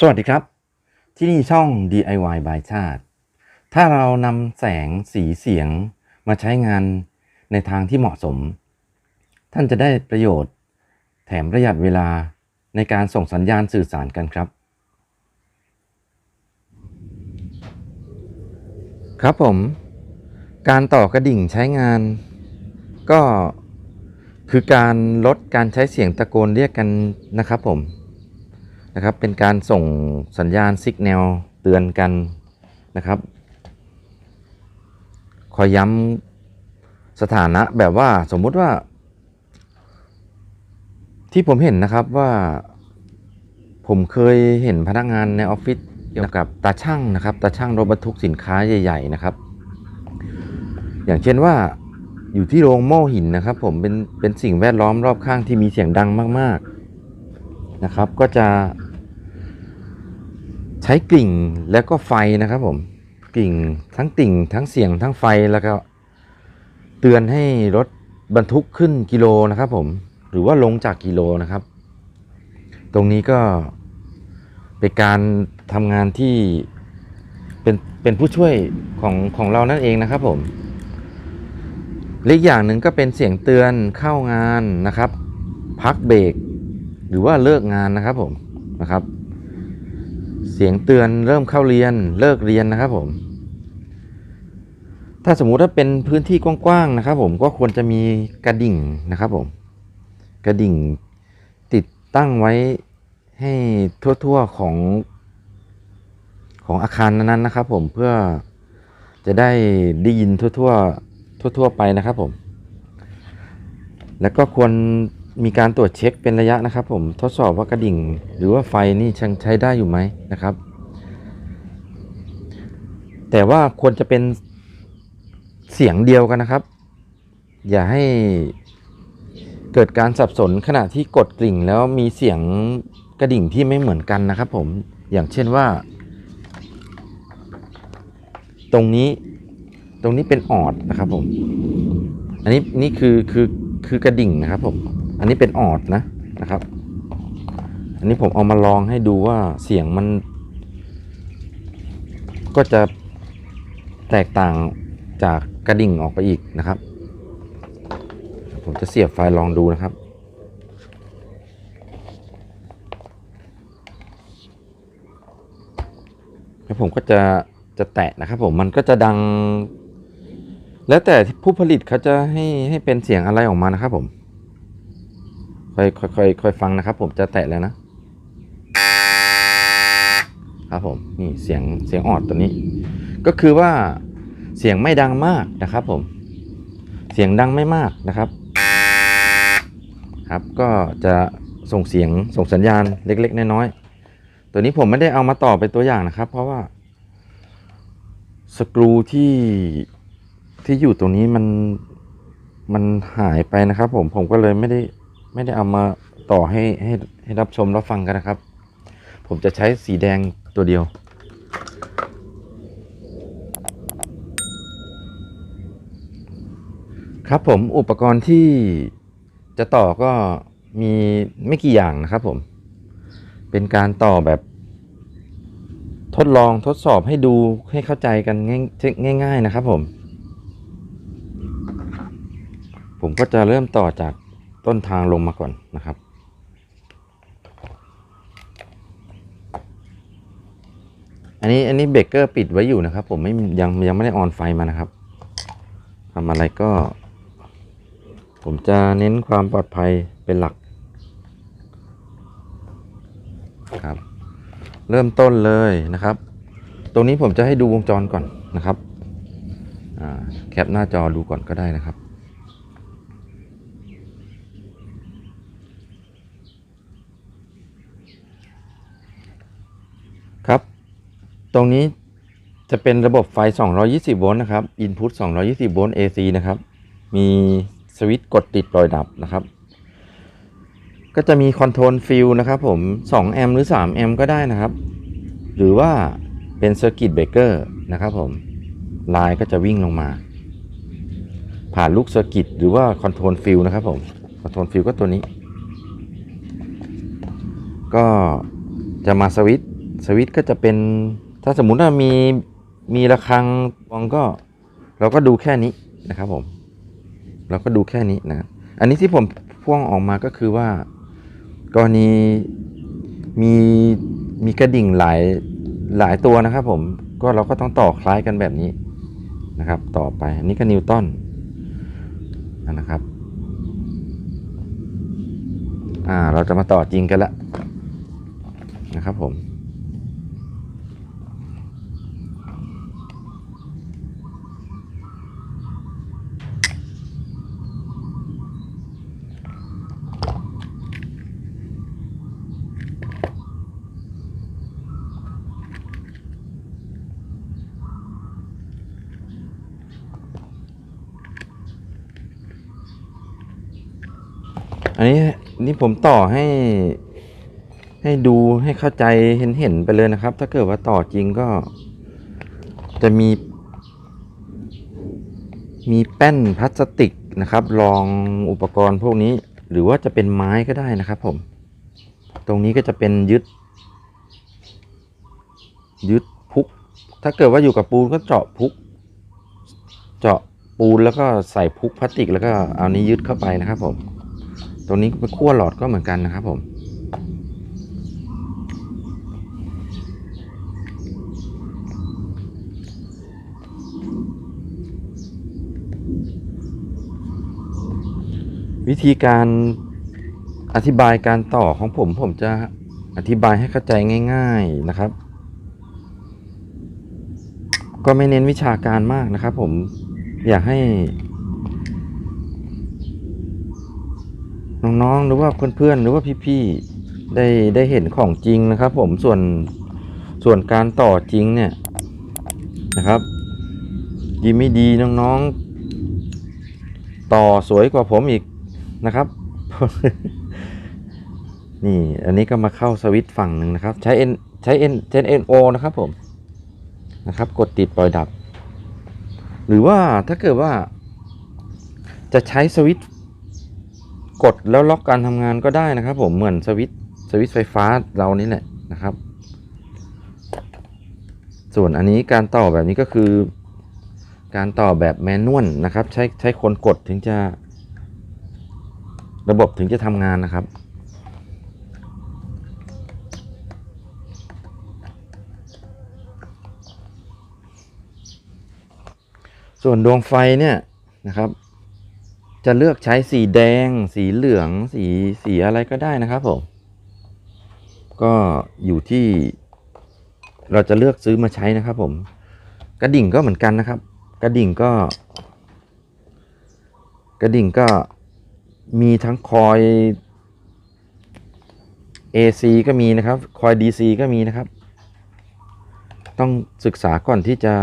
สวัสดีครับ ที่นี่ช่อง DIY by ชาติ ถ้าเรานำแสงสีเสียงมาใช้งานในทางที่เหมาะสม ท่านจะได้ประโยชน์ แถมประหยัดเวลาในการส่งสัญญาณสื่อสารกันครับ ครับผม การต่อกระดิ่งใช้งาน ก็คือการลดการใช้เสียงตะโกนเรียกกันนะครับผม นะครับ เป็นการส่งสัญญาณสิกแนลเตือนกันนะครับคอยย้ำสถานะแบบว่าสมมุติว่า ที่ผมเห็นนะครับว่าผมเคยเห็นพนักงานในออฟฟิศเกี่ยวกับตาช่างนะครับ ตาช่างรถบรรทุกสินค้าใหญ่ ๆ นะครับ อย่างเช่นว่าอยู่ที่โรงโม่หินนะครับ ผมเป็นเป็นสิ่งแวดล้อมรอบข้างที่มีเสียงดังมาก ๆนะครับ ก็จะ ใช้กลิ่งแล้วก็ไฟนะครับผมกลิ่งทั้งติ่งทั้งเสียงทั้งไฟแล้วก็เตือนให้รถบรรทุกขึ้นกิโลนะครับผมหรือว่าลงจากกิโลนะครับ ตรงนี้ก็เป็นการทำงานที่เป็นเป็นผู้ช่วยของของเรานั่นเองนะครับผมเล็กอย่างหนึ่งก็เป็นเสียงเตือนเข้างานนะครับ พักเบรกหรือว่าเลิกงานนะครับผมนะครับ เสียงเตือนเริ่มเข้าเรียนเลิกเรียนนะครับผม ถ้าสมมุติว่าเป็นพื้นที่กว้างๆนะครับ ผมก็ควรจะมีกระดิ่งนะครับผม กระดิ่งติดตั้งไว้ให้ทั่วๆของของอาคารนั้นๆนะครับ ผมเพื่อจะได้ได้ยินทั่วๆทั่ว ๆ ไปนะครับผม แล้วก็ควร มีการตรวจเช็คเป็นระยะนะครับ ผมทดสอบว่ากระดิ่ง หรือว่าไฟนี่ยังใช้ได้อยู่ไหมนะครับ แต่ว่าควรจะเป็นเสียงเดียวกันนะครับ อย่าให้เกิดการสับสนขณะที่กดกริ่งแล้วมีเสียงกระดิ่งที่ไม่เหมือนกันนะครับผมอย่างเช่นว่า ตรงนี้ตรงนี้เป็นออดนะครับผม อันนี้นี่คือคือคือกระดิ่งนะครับผม อันนี้เป็นออดนะนะครับ อันนี้ผมเอามาลองให้ดูว่าเสียงมัน ก็จะแตกต่างจากกระดิ่งออกไปอีกนะครับ ผมจะเสียบไฟลองดูนะครับแล้วผมก็จะจะแตะนะครับผมมันก็จะดัง แล้วแต่ผู้ผลิตเขาจะให้ให้เป็นเสียงอะไรออกมานะครับผม ค่อยค่อยค่อยค่อยฟังนะครับ ผมจะแตะแล้วนะ ครับผมนี่เสียงเสียงออดตัวนี้ ก็คือว่าเสียงไม่ดังมากนะครับ ผม เสียงดังไม่มากนะครับ ครับก็จะส่งเสียงส่งสัญญาณเล็ก ๆ น้อยๆตัวนี้ผมไม่ได้เอามาต่อเป็นตัวอย่างนะครับ เพราะว่าสกรูที่ที่อยู่ตรงนี้มันมันหายไปนะครับ ผมผมก็เลยไม่ได้ ไม่ได้เอามาต่อให้ให้ให้รับชมรับฟังกันนะครับ ผมจะใช้สีแดงตัวเดียว ครับผมอุปกรณ์ที่จะต่อก็มีไม่กี่อย่างนะครับผม เป็นการต่อแบบทดลองทดสอบให้ดูให้เข้าใจกันง่ายง่ายๆนะครับผม ผมก็จะเริ่มต่อจาก ต้นทางลงมาก่อนนะครับ อันนี้อันนี้เบรกเกอร์ปิดไว้อยู่นะครับ ผมไม่ยังยังไม่ได้ออนไฟมานะครับทำอะไรก็ ผมจะเน้นความปลอดภัยเป็นหลักครับ เริ่มต้นเลยนะครับ ตรงนี้ผมจะให้ดูวงจรก่อนนะครับแคปหน้าจอดูก่อนก็ได้นะครับ ตรงนี้จะเป็นระบบไฟ 220 โวลต์นะครับ Input 220 โวลต์ AC นะครับ มีสวิตช์กดติดปล่อยดับนะครับ ก็จะมีคอนโทรลฟิลนะครับผม 2 แอมป์หรือ 3 แอมป์ก็ได้นะครับ หรือว่าเป็นเซอร์กิตเบรกเกอร์นะครับผม ลายก็จะวิ่งลงมา ผ่านลูกเซอร์กิตหรือว่าคอนโทรลฟิลนะครับผม คอนโทรลฟิลก็ตัวนี้ ก็จะมาสวิตช์สวิตช์ก็จะเป็น ถ้าสมมุติว่ามีมีระฆังวงก็เราก็ดูแค่นี้นะครับผม เราก็ดูแค่นี้นะ อันนี้ที่ผมพ่วงออกมาก็คือว่ากรณีมีมีกระดิ่งหลายหลายตัวนะครับผมก็เราก็ต้องต่อคล้ายกันแบบนี้นะครับ ต่อไปอันนี้ก็นิวตันนะครับอ่าเราจะมาต่อจริงกันละนะครับผม อันนี้นี่ผมต่อให้ ให้ดูให้เข้าใจเห็นเห็นไปเลยนะครับ ถ้าเกิดว่าต่อจริงก็จะมี มีแป้นพลาสติกนะครับรองอุปกรณ์พวกนี้ หรือว่าจะเป็นไม้ก็ได้นะครับผม ตรงนี้ก็จะเป็นยึด ยึดพุก ถ้าเกิดว่าอยู่กับปูนก็เจาะพุก เจาะปูนแล้วก็ใส่พุกพลาสติกแล้วก็เอานี้ยึดเข้าไปนะครับผม ตรงนี้เป็นขั้วหลอดก็เหมือนกันนะครับผมวิธีการอธิบายการต่อของผมผมจะอธิบายให้เข้าใจง่าย ๆนะครับ ก็ไม่เน้นวิชาการมากนะครับ ผมอยากให้ น้องๆหรือว่าเพื่อนๆหรือว่าพี่ๆได้ได้เห็นของจริงนะครับ ผมส่วนส่วนการต่อจริงเนี่ยนะครับดีไม่ดีน้องๆ ต่อสวยกว่าผมอีกนะครับ นี่อันนี้ก็มาเข้าสวิตช์ฝั่งหนึ่งนะครับ ใช้ N ใช้ N ใช้ NO นะครับผมนะครับ กดติดปล่อยดับ หรือว่าถ้าเกิดว่า จะใช้สวิตช์ กดแล้วล็อกการทำงานก็ได้นะครับ ผมเหมือนสวิตสวิตไฟฟ้าเรานี่แหละนะครับ ส่วนอันนี้การต่อแบบนี้ก็คือ การต่อแบบแมนนวลนะครับ ใช้ใช้คนกดถึงจะ ระบบถึงจะทำงานนะครับส่วนดวงไฟเนี่ยนะครับ จะเลือกใช้สีแดง สีเหลือง สีสีอะไรก็ได้นะครับผม ก็อยู่ที่ เราจะเลือกซื้อมาใช้นะครับ ผม กระดิ่งก็เหมือนกันนะครับ กระดิ่งก็ กระดิ่งก็มีทั้งคอย AC ก็มีนะครับ คอย DC ก็มีนะครับ ต้องศึกษาก่อนที่จะ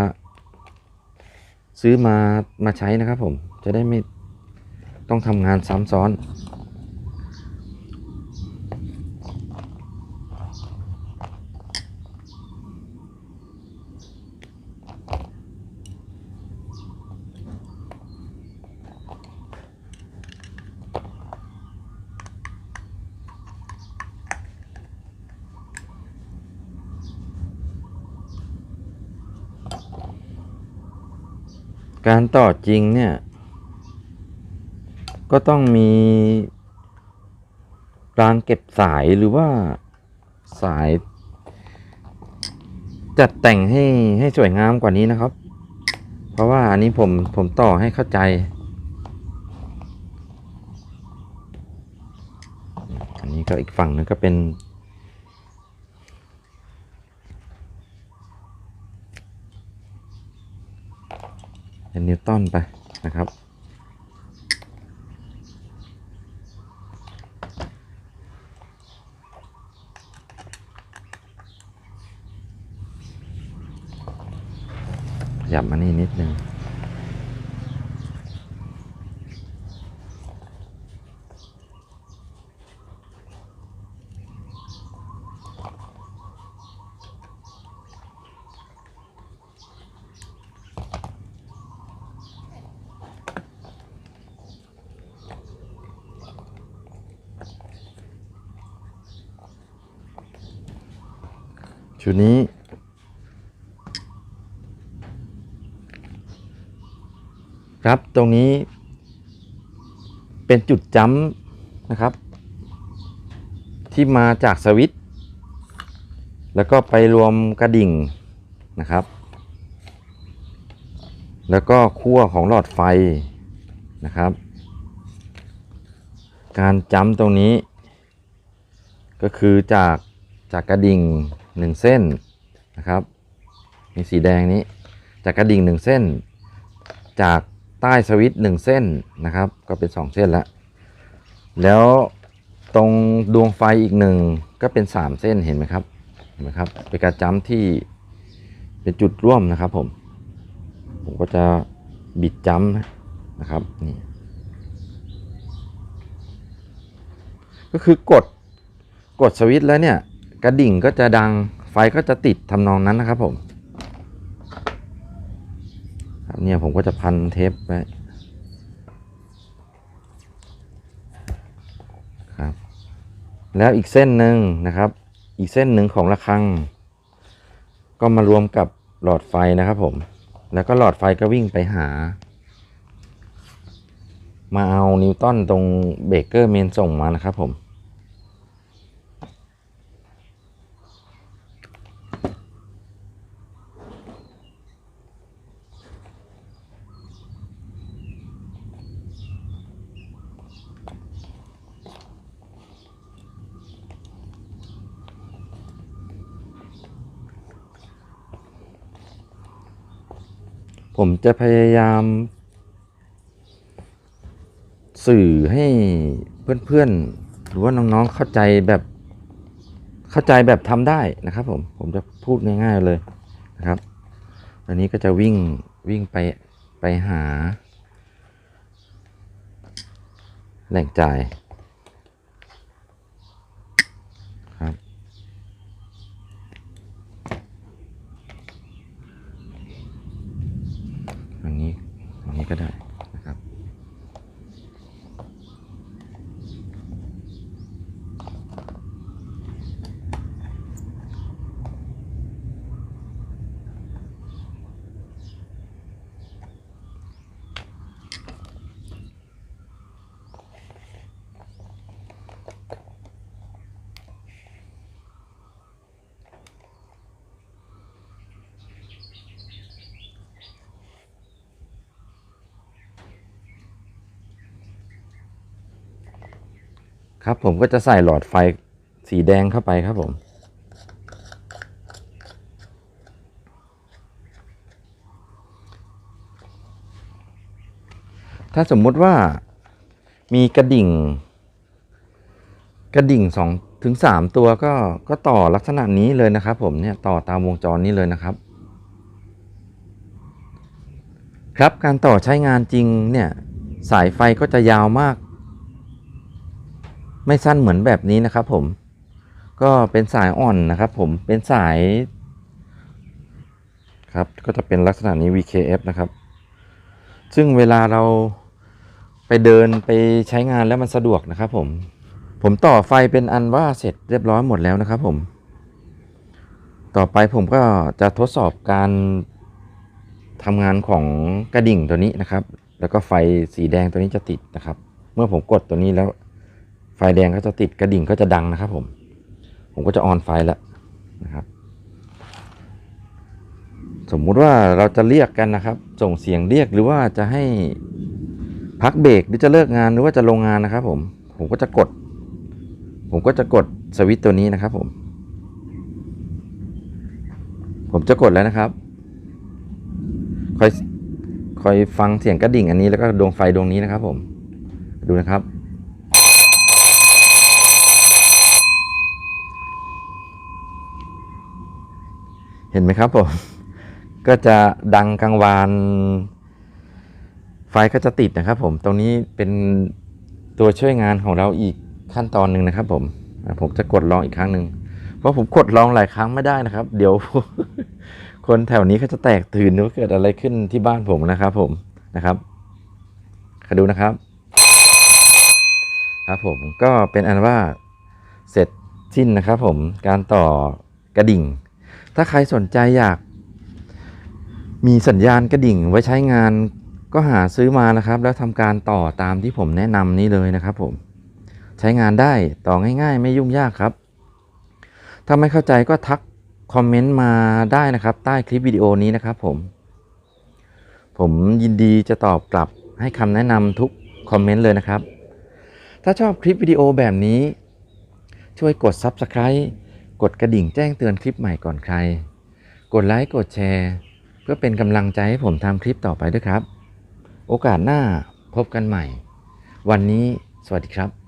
ซื้อมามาใช้นะครับผม จะได้ไม่ ต้องทำงานซ้ำซ้อนการต่อจริงเนี่ย ก็ต้องมีรางเก็บสายหรือว่าสาย จัดแต่งให้ให้สวยงามกว่านี้นะครับ เพราะว่าอันนี้ผมผมต่อให้เข้าใจ อันนี้ก็อีกฝั่งนึงก็เป็นเป็นนิวตันไปนะครับ ยับมานี่นิดนึงชชุดนี้ ครับ ตรงนี้ เป็นจุดจ้ำนะครับ ที่มาจากสวิตช์แล้วก็ไปรวมกระดิ่งนะครับ แล้วก็ขั้วของหลอดไฟนะครับ การจ้ำตรงนี้ ก็คือจากจากกระดิ่งหนึ่งเส้นนะครับ มีสีแดงนี้ จากกระดิ่งหนึ่งเส้น จาก ใต้สวิตช์หนึ่งเส้นนะครับ ก็เป็นสองเส้นแล้วแล้วตรงดวงไฟอีกหนึ่งก็เป็นสามเส้นเห็นไหมครับเห็นไหมครับเป็นการจ้ำที่เป็นจุดร่วมนะครับผม ผมก็จะบิดจ้ำนะครับนี่ก็คือกดกดสวิตช์แล้วเนี่ย กระดิ่งก็จะดังไฟก็จะติดทำนองนั้นนะครับผม ครับเนี่ยผมก็จะพันเทปไว้ครับ แล้วอีกเส้นหนึ่งนะครับ อีกเส้นหนึ่งของระฆัง ก็มารวมกับหลอดไฟนะครับผม แล้วก็หลอดไฟก็วิ่งไปหา มาเอานิวตันตรงเบรกเกอร์เมนส่งมานะครับผม ผมจะพยายาม สื่อให้เพื่อนๆ หรือว่าน้องๆเข้าใจแบบเข้าใจแบบทำได้นะครับผมผมจะพูดง่ายๆเลยนะครับอันนี้ก็จะวิ่งวิ่งไปไปหา แหล่งจ่ายครับ อันนี้อันนี้ก็ได้นะ ครับผมก็จะใส่หลอดไฟสีแดงเข้าไปครับผมถ้าสมมุติว่ามีกระดิ่ง กระดิ่งสองถึงสามตัวก็ก็ต่อลักษณะนี้เลยนะครับผมเนี่ยต่อตามวงจรนี้เลยนะครับ ครับการต่อใช้งานจริงเนี่ยสายไฟก็จะยาวมาก ไม่สั้นเหมือนแบบนี้นะครับผม ก็เป็นสายอ่อนนะครับผม เป็นสาย ครับ ก็จะเป็นลักษณะนี้ VKF นะครับ ซึ่งเวลาเราไปเดินไปใช้งานแล้วมันสะดวกนะครับผม ผมต่อไฟเป็นอันว่าเสร็จเรียบร้อยหมดแล้วนะครับผม ต่อไปผมก็จะทดสอบการทำงานของกระดิ่งตัวนี้นะครับ แล้วก็ไฟสีแดงตัวนี้จะติดนะครับ เมื่อผมกดตัวนี้แล้ว ไฟแดงก็จะติดกระดิ่งก็จะดังนะครับ ผม ผมก็จะออนไฟแล้วนะครับ สมมุติว่าเราจะเรียกกันนะครับ ส่งเสียงเรียกหรือว่าจะให้พักเบรกหรือจะเลิกงานหรือว่าจะลงงานนะครับ ผม ผมก็จะกด ผมก็จะกดสวิตช์ตัวนี้นะครับ ผม ผมจะกดแล้วนะครับคอยคอยฟังเสียงกระดิ่งอันนี้แล้วก็ดวงไฟดวงนี้นะครับ ผมดูนะครับ เห็นไหมครับผม ก็จะดังกลางวานไฟก็จะติดนะครับผม ตรงนี้เป็นตัวช่วยงานของเราอีกขั้นตอนหนึ่งนะครับผม ผมจะกดลองอีกครั้งหนึ่ง เพราะผมกดลองหลายครั้งไม่ได้นะครับ เดี๋ยว คนแถวนี้เขาจะแตกตื่นว่าเกิดอะไรขึ้นที่บ้านผมนะครับผมนะครับคอดูนะครับ ครับผมก็เป็นอันว่าเสร็จสิ้นนะครับผมการต่อกระดิ่ง ถ้าใครสนใจอยาก มีสัญญาณกระดิ่งไว้ใช้งานก็หาซื้อมานะครับ แล้วทำการต่อตามที่ผมแนะนำนี้เลยนะครับผมใช้งานได้ต่อง่ายๆ ไม่ยุ่งยากครับ ถ้าไม่เข้าใจก็ทักคอมเมนต์มาได้นะครับ ใต้คลิปวิดีโอนี้นะครับผม ผมยินดีจะตอบกลับให้คำแนะนำทุกคอมเมนต์เลยนะครับ ถ้าชอบคลิปวิดีโอแบบนี้ ช่วยกด Subscribe กดกระดิ่งแจ้งเตือนคลิปใหม่ก่อนใคร กดไลค์กดแชร์ เพื่อเป็นกำลังใจให้ผมทำคลิปต่อไปด้วยครับ โอกาสหน้าพบกันใหม่ วันนี้สวัสดีครับ